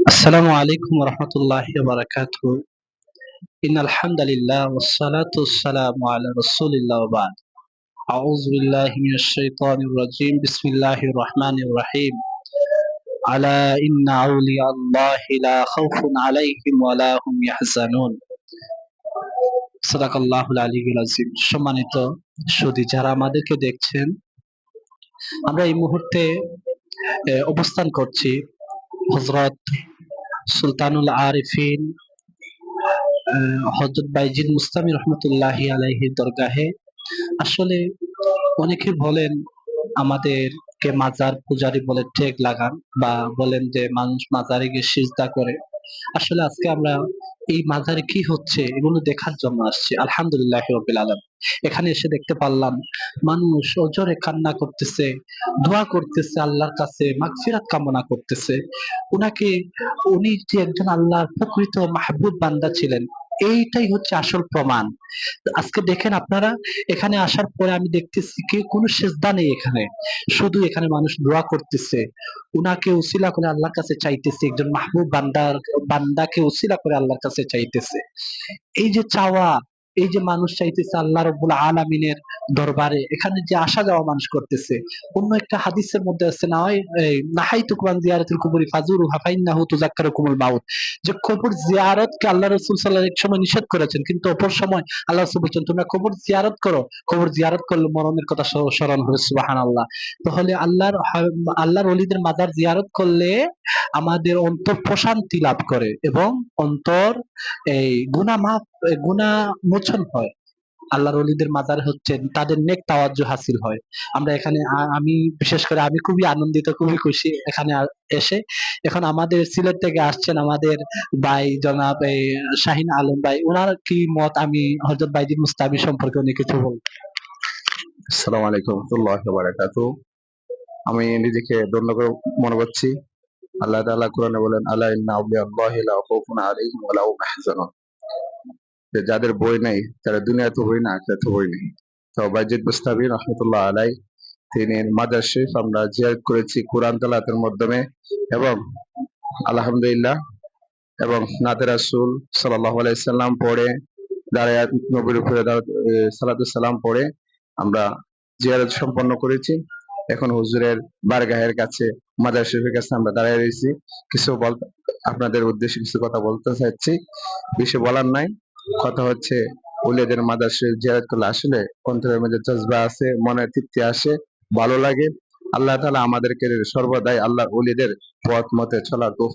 السلام عليكم ورحمة الله وبركاته إن الحمد لله والصلاة والسلام على رسول الله وبعد أعوذ بالله من الشيطان الرجيم بسم الله الرحمن الرحيم على إن أولياء الله لا خوف عليهم ولا هم يحزنون صدق الله العلي العظيم সম্মানিত সুদী যারা আমাদেরকে দেখছেন আমরা এই মুহূর্তে আহ, অবস্থান করছি হজরত সুলতানুল আরিফিন হজরত বাইজিদ মুস্তামি রহমতুল্লাহ আলাইহি দরগাহে। আসলে অনেকে বলেন, আমাদেরকে মাজার পূজারি বলে টেক লাগান বা বলেন যে, মানুষ মাজারে গিয়ে সিজদা করে। আসলে আজকে আমরা এই মাজারে কি হচ্ছে এগুলো দেখার জন্য আসছি। আলহামদুলিল্লাহ রবিল আলম এখানে এসে দেখতে পারলাম, মানুষ অজরে কান্না করতেছে, দোয়া করতেছে আল্লাহর কাছে, মাগফিরাত কামনা করতেছে। উনাকে উনি যে একজন আল্লাহর প্রকৃত মাহবুব বান্দা ছিলেন এইটাই হচ্ছে আসল প্রমাণ। আজকে দেখেন আপনারা, এখানে আসার পরে আমি দেখতেছি কি কোনো সেজদা নেই এখানে। শুধু এখানে মানুষ দোয়া করতেছে। উনাকে উসিলা করে আল্লাহর কাছে চাইতেছে, একজন মাহবুব বান্দার, বান্দাকে উসিলা করে আল্লাহর কাছে চাইতেছে। এই যে চাওয়া এই যে মানুষ চাইতেছে আল্লাহ রব্বুল আলামিনের দরবারে, এখানে যে আসা যাওয়া মানুষ করতেছে, অন্য একটা হাদিসের মধ্যে আছে না নাহাই তুকমান জিয়ারতুল কুবরি ফাজুরু হাফাইন্নাহু তুযাক্কারুকুমুল মাউত। যে কবর জিয়ারতকে আল্লাহ রাসূল আলাইহি এক সময় নিষেধ করেছেন, কিন্তু অপর সময় আল্লাহ রাসূল বলেছেন, তোমরা কবর জিয়ারত করো। কবর জিয়ারত করলে মরণের কথা স্ম- স্মরণ হবে, সুবহানাল্লাহ। তাহলে আল্লাহর আল্লাহর ওলিদের মাজার জিয়ারত করলে আমাদের অন্তর প্রশান্তি লাভ করে এবং অন্তর, এই, গুনাহ মাফ গুনাহ মোচন হয়। আল্লাহর ওলিদের মাজার হচ্ছে, তাদের নেক তাওয়াজ্জ হাসিল হয়। আমরা এখানে আমি, বিশেষ করে আমি খুবই আনন্দিত, খুবই খুশি এখানে এসে। এখন আমাদের সিলেট থেকে আসছেন আমাদের ভাই জনাব শাহিন আলম ভাই। ওনার কি মত? আমি হজরত বাইজি মুস্তাবি সম্পর্কে উনি কিছু বল আসসালামু আলাইকুম বারাকাতু আমি নিজেকে ধন্য করে মনে করছি। আল্লাহ তাআলা কোরআনে বলেন, আলা ইন্না আউলিয়াল্লাহি লা খাউফুন আলাইহিম ওয়া লা যে যাদের বই নাই, তারা দুনিয়াতে বই না আখিরাতে বই নেই। তো বাইজিদ মুস্তাবি রহমতুল্লাহ আলাই তিনি মাজার শরীফ আমরা জিয়ারত করেছি কোরআন তালাতের মাধ্যমে এবং আলহামদুলিল্লাহ এবং নাতে রাসূল সাল্লাল্লাহু আলাইহি সাল্লাম পড়ে, দাঁড়ায় নবীর উপরে সালাম পড়ে আমরা জিয়ারত সম্পন্ন করেছি। এখন হুজুরের বারগাহের কাছে মাজার শরীফের কাছে আমরা দাঁড়িয়ে রয়েছি। কিছু বল, আপনাদের উদ্দেশ্যে কিছু কথা বলতে চাচ্ছি। বেশি বলার নাই। কথা হচ্ছে উলিয়াদের মাদাসে জিয়ারত করলে আসলে অন্তরের মধ্যে জজবা আসে মনে তৃপ্তি আসে, ভালো লাগে। আল্লাহ তালা আমাদেরকে সর্বদাই আল্লাহ উলিদের পথ মতে চলার